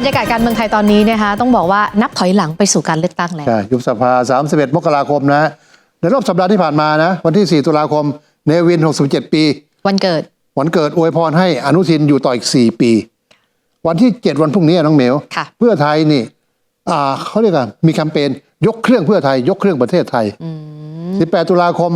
รรยากาศการเมืองไทยตอนนี้นะคะต้องบอกว่านับถอยหลังไปสู่การเลือกตั้งแล้ว ใช่ยุบสภา 31 มกราคมนะในรอบสัปดาห์ที่ผ่านมานะวันที่ 4 ตุลาคม เนวิน 67 ปี วันเกิด วันเกิดอวยพรให้อนุทินอยู่ต่ออีก 4 ปี วันที่ 7 วันพรุ่งนี้น้องเหมียวค่ะ เพื่อไทยนี่อ่าเขาเรียกกันมีแคมเปญยกเครื่องเพื่อไทย ยกเครื่องประเทศไทย 18 ตุลาคม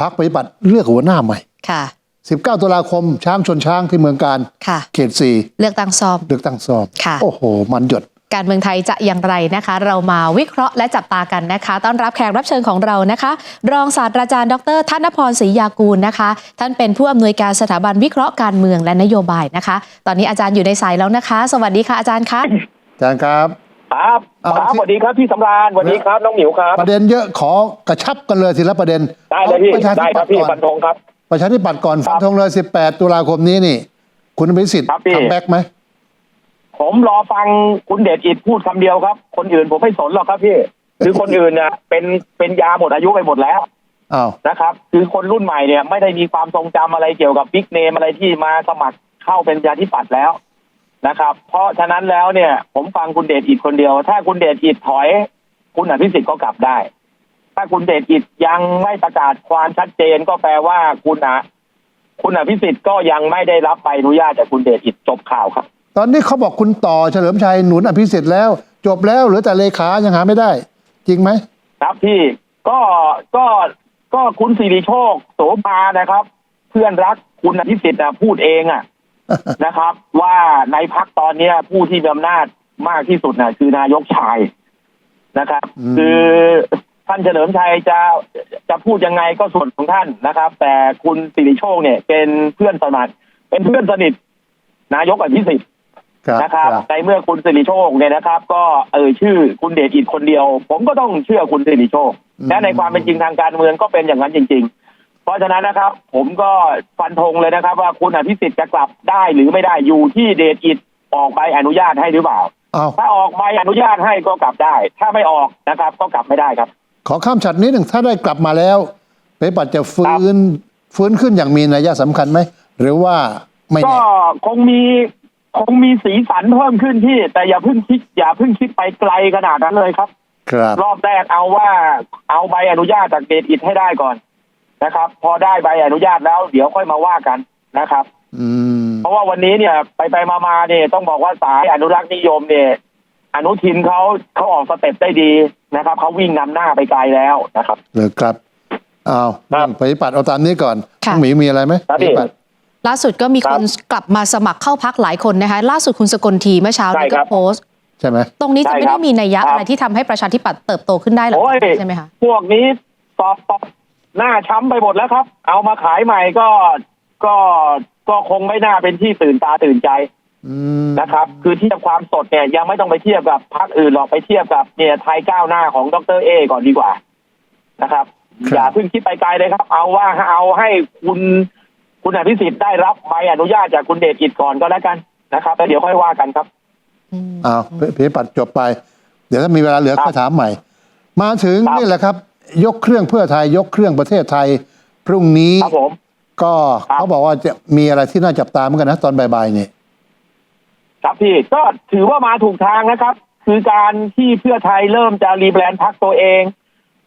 พักปฏิบัติเลือกหัวหน้าใหม่ค่ะ 19 ตุลาคมช้างชนช้างที่เมืองการ ค่ะ เขตสี่เลือกตั้งซ่อม เลือกตั้งซ่อม ค่ะ โอ้โห มันหยด การเมืองไทยจะอย่างไรนะคะ เรามาวิเคราะห์และจับตากันนะคะ ต้อนรับแขกรับเชิญของเรานะคะ รองศาสตราจารย์ดรธนพรศรียากูลนะคะ ท่านเป็นผู้อำนวยการสถาบันวิเคราะห์การเมืองและนโยบายนะคะ ตอนนี้อาจารย์อยู่ในสายแล้วนะคะ สวัสดีค่ะอาจารย์คะอาจารย์ครับ ครับเอาครับที่สวัสดีครับพี่สำราญสวัสดีครับน้องหมิวครับ ประเด็นเยอะขอกระชับกันเลยทีละประเด็นได้เลยพี่ อาประชาธิได้คปัรัตบย์พี่ก่อฟันนธงครับ ประชาธิปัตย์ก่อนครัฟับนธงเลย18ตุลาคมนี้นี่ คุณอภิสิทธิ์ครับพี่ คัมแบ็กไหมผมรอฟังคุณเดชอิดพูดคำเดียวครับ คนอื่นผมไม่สนหรอกครับพี่คือคนอื่นเนี่ยเป็นเป็นยาหมดอายุไปหมดแล้ว อ้าว นะครับ คือคนรุ่นใหม่เนี่ยไม่ได้มีความทรงจำอะไรเกี่ยวกับบิ๊กเนมอะไรที่มาสมัครเข้าเป็นประชาธิปัตย์แล้วนะครับ เพราะฉะนั้นแล้วเนี่ย ผมฟังคุณเดชอิดคนเดียว ถ้าคุณเดชอิดถอย คุณอภิสิทธิ์ก็กลับได้ ถ้าคุณเดชอิดยังไม่ประกาศความชัดเจนก็แปลว่าคุณอะคุณอภิสิทธิ์ก็ยังไม่ได้รับใบอนุญาตจากคุณเดชอิดจบข่าวครับ ตอนนี้เขาบอกคุณต่อเฉลิมชัยหนุนอภิสิทธิ์แล้ว จบแล้วเหลือแต่เลขายังหาไม่ได้ จริงไหมครับพี่ก็ก็ก็คุณสิริโชคโสภานะครับ เพื่อนรักคุณอภิสิทธิ์อะพูดเองอะนะครับ ว่าในพักตอนเนี้ยผู้ที่มีอำนาจมากที่สุดน่ะ คือนายกชายนะครับอืมคือ ท่านเฉลิมชัยจะจะพูดยังไงก็ส่วนของท่านนะครับ แต่คุณสิริโชคเนี่ย เป็นเพื่อนสนิทเป็นเพื่อนสนิท นายกอภิสิทธิ์ครับนะครับครับ ในเมื่อคุณสิริโชคเนี่ยนะครับ ก็เอ่ยชื่อคุณเดชอิดคนเดียว ผมก็ต้องเชื่อคุณสิริโชคและในความเป็นจริงทางการเมืองก็เป็นอย่างนั้นจริง ๆ เพราะฉะนั้นนะครับ ผมก็ฟันธงเลยนะครับ ว่าคุณอภิสิทธิ์จะกลับได้หรือไม่ได้อยู่ที่เดชอิดออกใบอนุญาตให้หรือเปล่าอ้าวถ้าออกใบอนุญาตให้ก็กลับได้ ถ้าไม่ออกนะครับ ก็กลับไม่ได้ครับ ขอข้ามฉัดนิดหนึ่งถ้าได้กลับมาแล้วปฏิปัตย์จะฟื้นฟื้นขึ้นอย่างมีนัยสำคัญไหม หรือว่าไม่ก็แน่คงมีคงมีสีสันเพิ่มขึ้นที่ แต่อย่าเพิ่งคิด อย่าเพิ่งคิดไปไกลขนาดนั้นเลยครับ ครับรอบแรกเอาว่าเอาใบอนุญาตจากเดชอิดให้ได้ก่อนนะครับ พอได้ใบอนุญาตแล้ว เดี๋ยวค่อยมาว่ากันนะครับอืมเพราะว่าวันนี้เนี่ยไปไปมามาเนี่ยต้องบอกว่าสายอนุรักษ์นิยมเนี่ย อนุทินเขาเขาออกสเต็ปได้ดี นะครับเขาวิ่งนำหน้าไปไกลแล้วนะครับเลยครับอ้าวครับปฏิปัตย์เอาตามนี้ก่อนค่ะน้องหมีมีอะไรไหมครับปพี่ฏิปัตย์ล่าสุดก็มีคนกลับมาสมัครเข้าพักหลายคนนะคะ ล่าสุดคุณสกลทีเมื่อเช้าใช่นี้คก็รับโพสต์ใช่ไหมตรงนี้จะใช่ไม่ครัได้บมีนัยยะครับอะไรที่ทำให้ประชาธิปัตย์เติบโตขึ้นได้หรอกโอ้ยใช่ไหมคะพวกนี้สอบตอบหน้าช้ำไปหมดแล้วครับ เอามาขายใหม่ก็ก็ก็คงไม่น่าเป็นที่ตื่นตาตื่นใจ อืมนะครับ คือเทียบความสดเนี่ยยังไม่ต้องไปเทียบกับพรรคอื่นหรอกไปเทียบกับเนี่ยไทยก้าวหน้าของดรเอก่อนดีกว่านะครับ อย่าเพิ่งคิดไปไกลเลยครับ เอาว่าเอาให้คุณคุณอภิสิทธิ์ได้รับใบอนุญาตจากคุณเดชอิดก่อนก็แล้วกันนะครับแล้วเดี๋ยวค่อยว่ากันครับอืมอ้าวปฏิปัตย์จบไป เดี๋ยวถ้ามีเวลาเหลือครับค่อยถามใหม่ มาถึงครับนี่แหละครับ ยกเครื่องเพื่อไทยยกเครื่องประเทศไทยพรุ่งนี้ครับผมก็ครับเขาบอกว่าจะมีอะไรที่น่าจับตาเหมือนกันนะตอนบ่ายๆนี่ ครับพี่ก็ถือว่ามาถูกทางนะครับ คือการที่เพื่อไทยเริ่มจะรีแบรนด์พักตัวเอง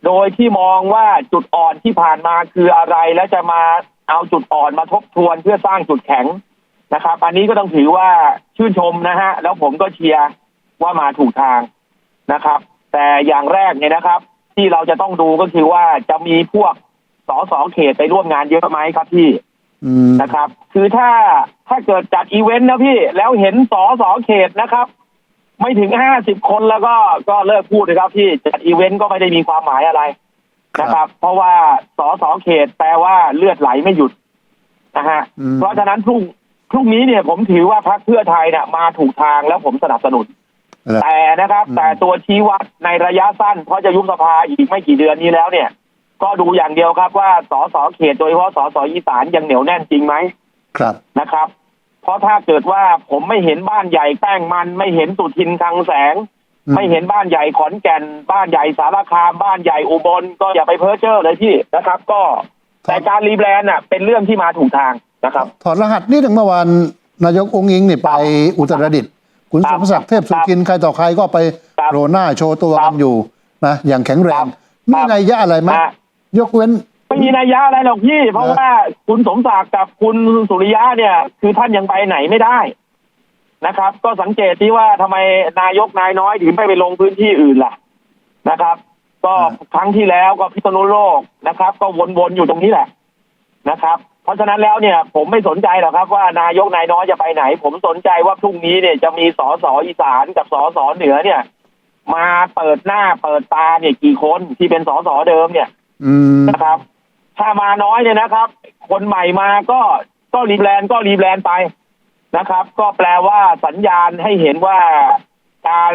โดยที่มองว่าจุดอ่อนที่ผ่านมาคืออะไรและจะมาเอาจุดอ่อนมาทบทวนเพื่อสร้างจุดแข็งนะครับ อันนี้ก็ต้องถือว่าชื่นชมนะฮะ แล้วผมก็เชียร์ว่ามาถูกทางนะครับ แต่อย่างแรกเนี่ยนะครับ ที่เราจะต้องดูก็คือว่าจะมีพวกสสเขตไปร่วมงานเยอะไหมครับพี่ อืมนะครับ คือถ้าถ้าเกิดจัดอีเวนต์นะพี่ แล้วเห็นสอสอเขตนะครับ ไม่ถึงห้าสิบคนแล้วก็ก็เลิกพูดเลยครับพี่จัดอีเวนต์ก็ไม่ได้มีความหมายอะไรนะครับ เพราะว่าสอสอเขตแปลว่าเลือดไหลไม่หยุดนะฮะอืมเพราะฉะนั้นพรุ่งพรุ่งนี้เนี่ยผมถือว่าพรรคเพื่อไทยเนี่ยมาถูกทางแล้วผมสนับสนุนแล้วแต่นะครับอืมแต่ตัวชี้วัดในระยะสั้นเพราะจะยุบสภาอีกไม่กี่เดือนนี้แล้วเนี่ย ก็ดูอย่างเดียวครับว่าสสเขตโดยเฉพาะสสอีสานยังเหนียวแน่นจริงไหมครับนะครับ เพราะถ้าเกิดว่าผมไม่เห็นบ้านใหญ่แป้งมันไม่เห็นสุทินคลังแสงอืมไม่เห็นบ้านใหญ่ขอนแก่น บ้านใหญ่สารคาม บ้านใหญ่อุบลก็อย่าไปเพ้อเจ้อเลยพี่นะครับ ก็แต่การรีแบรนด์น่ะเป็นเรื่องที่มาถูกทางนะครับถอดรหัสนิดหนึ่งเมื่อวานนายกองค์อิงนี่ไปอุตรดิตถ์คุณคสรับมศักดิ์เทพสุทินใครต่อใครก็ไปครับโผล่หน้าโชว์ตัวครักับนอยู่นะอย่างแข็งแรครังบมีนัยยะอะไรไหมอะ ยกเว้น ไม่มีนัยยะอะไรหรอกพี่ เพราะนะว่าคุณสมศักดิ์กับคุณสุริยะเนี่ย คือท่านยังไปไหนไม่ได้นะครับ ก็สังเกตที่ว่าทำไมนายกนายน้อยถึงไม่ไปลงพื้นที่อื่นล่ะนะครับ ก็ครั้งที่แล้วก็พิษณุโลกนะครับ ก็วนๆอยู่ตรงนี้แหละนะครับ เพราะฉะนั้นแล้วเนี่ยผมไม่สนใจหรอกครับ ว่านายกนายน้อยจะไปไหน ผมสนใจว่าพรุ่งนี้เนี่ยจะมีสสอีสานกับสสเหนือเนี่ย มาเปิดหน้าเปิดตาเนี่ยกี่คนที่เป็นสสเดิมเนี่ย อืมนะครับ ถ้ามาน้อยเนี่ยนะครับ คนใหม่มาก็ก็รีแบรนด์ก็รีแบรนด์ไปนะครับ ก็แปลว่าสัญญาณให้เห็นว่าการ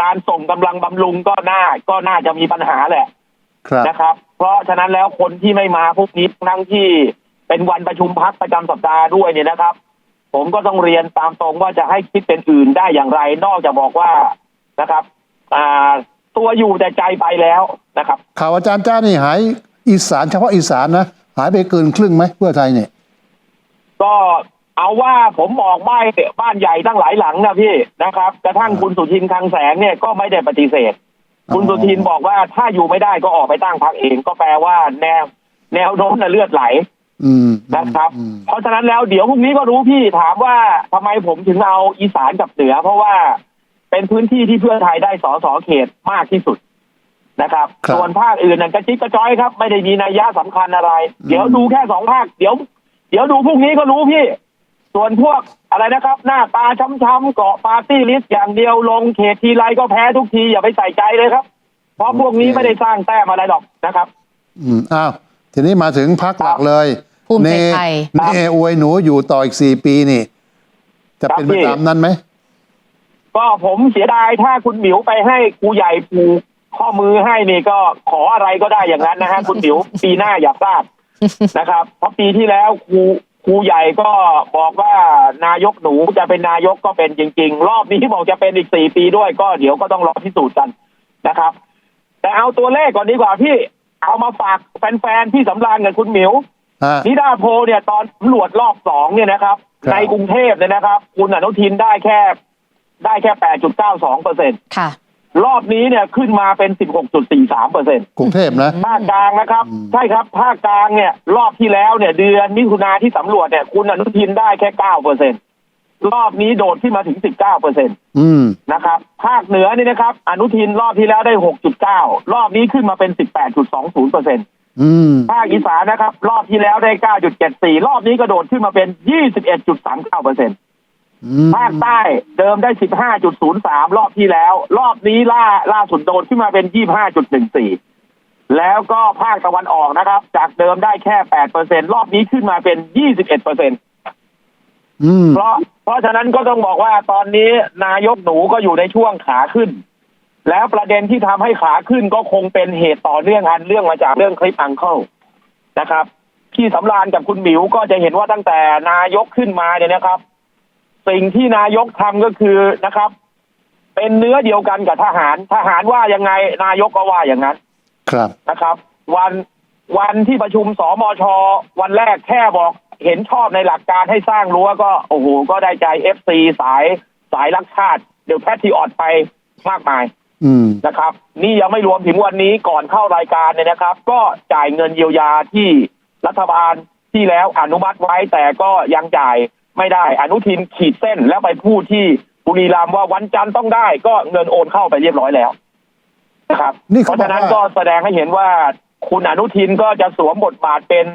การส่งกำลังบำรุงก็น่าก็น่าจะมีปัญหาแหละครับนะครับ เพราะฉะนั้นแล้วคนที่ไม่มาพวกนี้ทั้งที่เป็นวันประชุมพักประจำสัปดาห์ด้วยเนี่ยนะครับ ผมก็ต้องเรียนตามตรงว่าจะให้คิดเป็นอื่นได้อย่างไร นอกจากบอกว่านะครับ อ่า ตัวอยู่แต่ใจไปแล้วนะครับข่าวอาจารย์จ้านี่หายอีสานเฉพาะอีสานนะหายไปเกินครึ่งไหมเพื่อไทยเนี่ยก็เอาว่าผมออกบ้านบ้านใหญ่ตั้งหลายหลังนะพี่นะครับ กระทั่งคุณสุทินคลังแสงเนี่ยก็ไม่ได้ปฏิเสธ คุณสุทินบอกว่าถ้าอยู่ไม่ได้ก็ออกไปตั้งพรรคเองก็แปลว่าแนว แนวโน้มน่ะเลือดไหลอืมนะครับอืมเพราะฉะนั้นแล้วเดี๋ยวพรุ่งนี้ก็รู้พี่ถามว่าทำไมผมถึงเอาอีสานกับเหนือ เพราะว่า เป็นพื้นที่ที่เพื่อไทยได้สอสอเขตมากที่สุดนะครับครับส่วนภาคอื่นนั่นกระจิกกระจ้อยครับ ไม่ได้มีนัยยะสำคัญอะไร เดี๋ยวดูแค่สองภาค เดี๋ยว เดี๋ยวดูพรุ่งนี้ก็รู้พี่ ส่วนพวกอะไรนะครับ หน้าตาช้ำๆเกาะปาร์ตี้ลิสต์อย่างเดียวลงเขตทีไรก็แพ้ทุกทีอย่าไปใส่ใจเลยครับ เพราะพวกนี้ไม่ได้สร้างแต้มอะไรหรอกนะครับ อืมอ้าวทีนี้มาถึงพักหลักเลยภูมิใจไทยเนเนอวยหนูอยู่ต่ออีกสี่ปีนี่ จะเป็นไปครับพี่ตามนั้นไหม ก็ผมเสียดายถ้าคุณหมิวไปให้ครูใหญ่ผูกข้อมือให้นี่ก็ขออะไรก็ได้อย่างนั้นนะฮะ คุณหมิวปีหน้าอย่าพลาดนะครับ เพราะปีที่แล้วครูครูใหญ่ก็บอกว่านายกหนูจะเป็นนายกก็เป็นจริง ๆ รอบนี้บอกจะเป็นอีกสี่ปีด้วยก็เดี๋ยวก็ต้องรอพิสูจน์กันนะครับ แต่เอาตัวเลขก่อนดีกว่าพี่เอามาฝากแฟนๆที่สำราญกับคุณหมิวฮะนิดาโพลเนี่ยตอนสำรวจรอบสองเนี่ยนะครับครับ ในกรุงเทพเนี่ยนะครับ คุณอนุทินได้แค่ ได้แค่ 8.92เปอร์เซ็นค่ะ รอบนี้เนี่ยขึ้นมาเป็น 16.43เปอร์เซ็นกรุงเทพนะ ภาคกลางนะครับอืมใช่ครับ ภาคกลางเนี่ย รอบที่แล้วเนี่ย เดือนมิถุนาที่สำรวจเนี่ย คุณอนุทินได้แค่9เปอร์เซ็นรอบนี้โดดขึ้นมาถึง 19เปอร์เซ็นอืมนะครับ ภาคเหนือนี่นะครับ อนุทินรอบที่แล้วได้ 6.9 รอบนี้ขึ้นมาเป็น 18.20เปอร์เซ็นอืมภาคอีสานนะครับ รอบที่แล้วได้ 9.74 รอบนี้กระโดดขึ้นมาเป็น 21.39เปอร์เซ็นอืม ภาคใต้เดิมได้ 15.03 รอบที่แล้ว รอบนี้ล่าล่าสุดโดดขึ้นมาเป็น 25.14 แล้วก็ภาคตะวันออกนะครับ จากเดิมได้แค่8เปอร์เซ็นรอบนี้ขึ้นมาเป็น 21เปอร์เซ็นอืมเพราะเพราะฉะนั้นก็ต้องบอกว่าตอนนี้นายกหนูก็อยู่ในช่วงขาขึ้น แล้วประเด็นที่ทำให้ขาขึ้นก็คงเป็นเหตุต่อเนื่องอันเรื่องมาจากเรื่องคลิปอังเคิลนะครับ ที่สำรานกับคุณหมิวก็จะเห็นว่าตั้งแต่นายกขึ้นมาเนี่ยนะครับ สิ่งที่นายกทำก็คือนะครับ เป็นเนื้อเดียวกันกับทหาร ทหารว่ายังไงนายกก็ว่าอย่างนั้น ครับนะครับ วันวันที่ประชุมสมช วันแรกแค่บอกเห็นชอบในหลักการให้สร้างรั้วก็โอ้โหก็ได้ใจเอฟซีสายสายรักชาติ เดี๋ยวแพทริออดไปมากมายอืมนะครับ นี่ยังไม่รวมถึงวันนี้ก่อนเข้ารายการเนี่ยนะครับ ก็จ่ายเงินเยียวยาที่รัฐบาลที่แล้วอนุมัติไว้แต่ก็ยังจ่าย ไม่ได้ อนุทินขีดเส้นแล้วไปพูดที่บุรีรัมย์ว่าวันจันทร์ต้องได้ ก็เงินโอนเข้าไปเรียบร้อยแล้วนะครับนี่เพเขาราะฉะนั้นบอกว่าก็แสดงให้เห็นว่าคุณอนุทินก็จะสวมบทบาทเป็น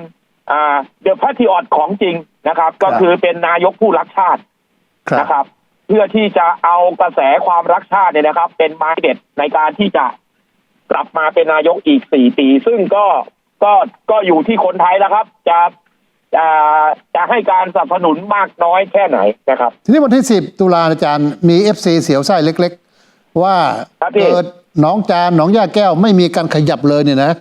อ่าเดอะแพทริออดของจริงนะครับ ก็คือเป็นนายกผู้รักชาติครับนะครับ เพื่อที่จะเอากระแสความรักชาติเนี่ยนะครับ เป็นไม้เด็ดในการที่จะกลับมาเป็นนายกอีกสี่ปี ซึ่งก็ก็ก็อยู่ที่คนไทยแล้วครับ จะ จะจะให้การสนับสนุนมากน้อยแค่ไหนนะครับ ทีนี้วันที่สิบตุลาอาจารย์มีเอฟซีเสียวไส้เล็ก ๆ ว่าครับพี่ เกิดหน้องจานหนองย่าแก้วไม่มีการขยับเลยเนี่ยนะ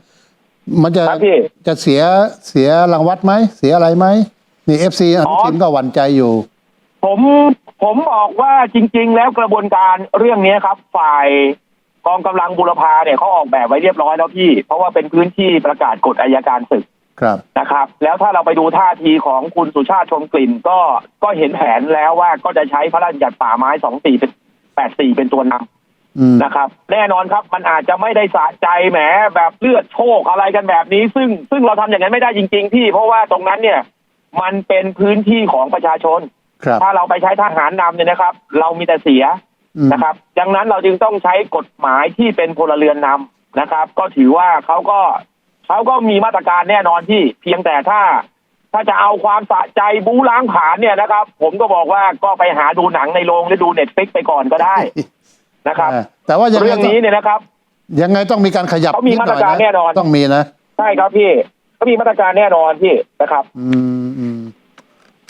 มันจะครับพี่จะเสียเสียรางวัลไหม เสียอะไรไหมนี่เอฟซีอนุทินก็หวั่นใจอยู่ ผมผมบอกว่าจริง ๆ แล้วกระบวนการเรื่องนี้ครับ ฝ่ายกองกำลังบุรพาเนี่ยเขาออกแบบไว้เรียบร้อยแล้วพี่ เพราะว่าเป็นพื้นที่ประกาศกฎอายการศึก ครับนะครับ แล้วถ้าเราไปดูท่าทีของคุณสุชาติชมกลิ่น ก็ก็เห็นแผนแล้วว่าก็จะใช้พระราชบัญญัติป่าไม้สองสี่84เป็นตัวนำอืมนะครับ แน่นอนครับมันอาจจะไม่ได้สะใจแหมแบบเลือดโชคอะไรกันแบบนี้ ซึ่งซึ่งเราทำอย่างนั้นไม่ได้จริง ๆ พี่ เพราะว่าตรงนั้นเนี่ย มันเป็นพื้นที่ของประชาชนครับถ้าเราไปใช้ทหารนำเนี่ยนะครับ เรามีแต่เสียอืมนะครับ ดังนั้นเราจึงต้องใช้กฎหมายที่เป็นพลเรือนนำนะครับ ก็ถือว่าเขาก็ เขาก็มีมาตรการแน่นอนที่เพียงแต่ถ้า ถ้าจะเอาความสะใจบู๊ล้างผลาญเนี่ยนะครับ ผมก็บอกว่าก็ไปหาดูหนังในโรงหรือดูเน็ตฟิกไปก่อนก็ได้นะครับอ่าแต่ว่ายังไงเรื่องนี้เนี่ยนะครับ ยังไงต้องมีการขยับเขามีดหมาตรการแน่นอนต้องมีนะใช่ครับพี่เขามีมาตรการแน่นอนพี่นะครับ อืม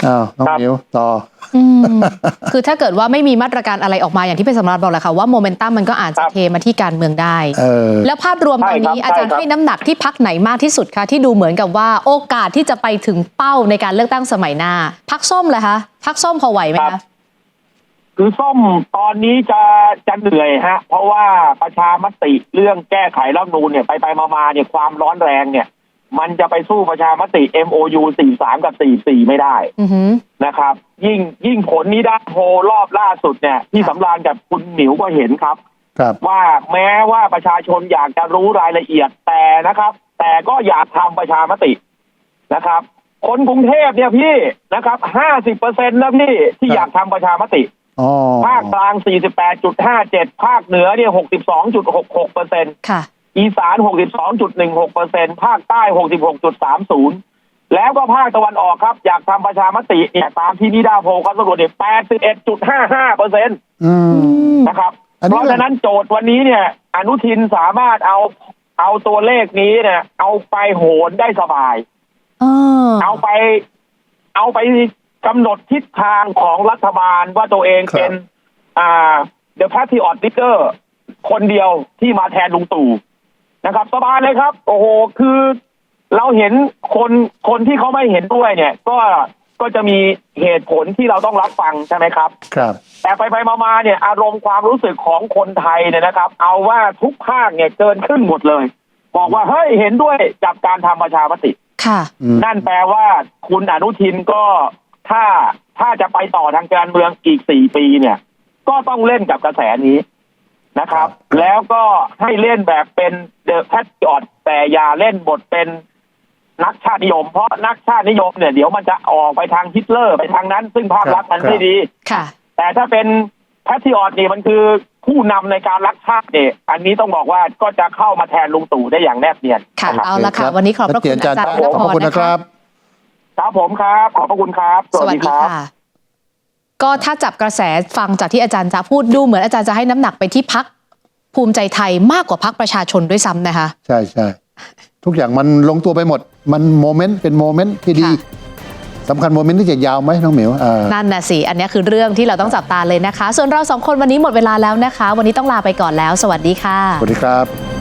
อืมอ้าวน้องครับหมิวต่ออืมคือถ้าเกิดว่าไม่มีมาตรการอะไรออกมาอย่างที่เป็นสำรัฐบอกแหละค่ะว่าโมเมนตัมมันก็อาจจะครับเทมาที่การเมืองได้เออแล้วภาพรวมตอนนี้ใช่ครับอาจารย์ใช่ครับให้น้ำหนักที่พักไหนมากที่สุดคะที่ดูเหมือนกับว่าโอกาสที่จะไปถึงเป้าในการเลือกตั้งสมัยหน้า พักส้มเลยคะพักส้มพอไหวไหมครัคะบคือส้มตอนนี้จะจะเหนื่อยฮะ เพราะว่าประชามติเรื่องแก้ไขรัฐธรรมนูญเนี่ยไปไปมามาเนี่ยความร้อนแรงเนี่ย มันจะไปสู้ประชามติ MOU 43 กับ 44 ไม่ได้อือหือ นะครับ ยิ่งยิ่งผลนี้ได้โพลรอบล่าสุดเนี่ย ที่สำรานกับคุณหมิวก็เห็นครับ ครับ ว่าแม้ว่าประชาชนอยากจะรู้รายละเอียดแต่นะครับ แต่ก็อยากทำประชามตินะครับ คนกรุงเทพเนี่ยพี่นะครับ 50เปอร์เซ็นต์นะพี่ที่อยากทำประชามติ อ๋อภาคกลาง 48.57 ภาคเหนือเนี่ย 62.66เปอร์เซ็นต์ค่ะ อีสาน 62.16เปอร์เซ็นต์ภาคใต้ 66.30 แล้วก็ภาคตะวันออกครับ อยากทำประชามติเนี่ยตามที่นิดาโพลเขาสำรวจเนี่ย81.55เปอร์เซ็นต์อืมนะครับอันนี้เพราะฉะนั้นโจทย์วันนี้เนี่ย อนุทินสามารถเอาเอาตัวเลขนี้เนี่ย เอาไปโหนได้สบายเออเอาไป เอาไปกำหนดทิศทางของรัฐบาลว่าตัวเองครับเป็น อ่า The Patriot Leader คนเดียวที่มาแทนลุงตู่ นะครับสบายเลยครับ โอ้โหคือเราเห็นคนคนที่เขาไม่เห็นด้วยเนี่ย ก็ก็จะมีเหตุผลที่เราต้องรับฟังใช่ไหมครับ ครับ แต่ไปไปมามาเนี่ย อารมณ์ความรู้สึกของคนไทยเนี่ยนะครับ เอาว่าทุกภาคเนี่ยเกินครึ่งหมดเลย บอกว่าเฮ้ยเห็นด้วยกับการทำประชามติค่ะอืมนั่นแปลว่าคุณอนุทินก็ถ้าถ้าจะไปต่อทางการเมืองอีกสี่ปีเนี่ย ก็ต้องเล่นกับกระแสนี้ นะครับ แล้วก็ให้เล่นแบบเป็นเดอะแพทริอตแต่อย่าเล่นบทเป็นนักชาตินิยม เพราะนักชาตินิยมเนี่ยเดี๋ยวมันจะออกไปทางฮิตเลอร์ไปทางนั้น ซึ่งภาพลักษณ์มันไม่ดีค่ะแต่ถ้าเป็นแพทริอตนี่มันคือผู้นำในการรักชาติเนี่ยอันนี้ต้องบอกว่าก็จะเข้ามาแทนลุงตู่ได้อย่างแนบเนียนค่ะนรับเอาละค่ะวันนี้ขอบพระคุณอาจารย์ชัดธเจนนพขอบรคุณนะนะคคะรับครับผมครับ ขอบพระคุณครับ สวัสดีค่ะ ก็ถ้าจับกระแสฟังจากที่อาจารย์จะพูดดูเหมือนอาจารย์จะให้น้ำหนักไปที่พักภูมิใจไทยมากกว่าพักประชาชนด้วยซ้ำนะคะ ใช่ใช่ทุกอย่างมันลงตัวไปหมด มันโมเมนต์เป็นโมเมนต์ที่ดีค่ะสำคัญโมเมนต์ที่จะยาวไหมน้องเหมียวอ่านั่นน่ะสิ อันนี้คือเรื่องที่เราต้องจับตาเลยนะคะ ส่วนเราสองคนวันนี้หมดเวลาแล้วนะคะ วันนี้ต้องลาไปก่อนแล้ว สวัสดีค่ะ สวัสดีครับ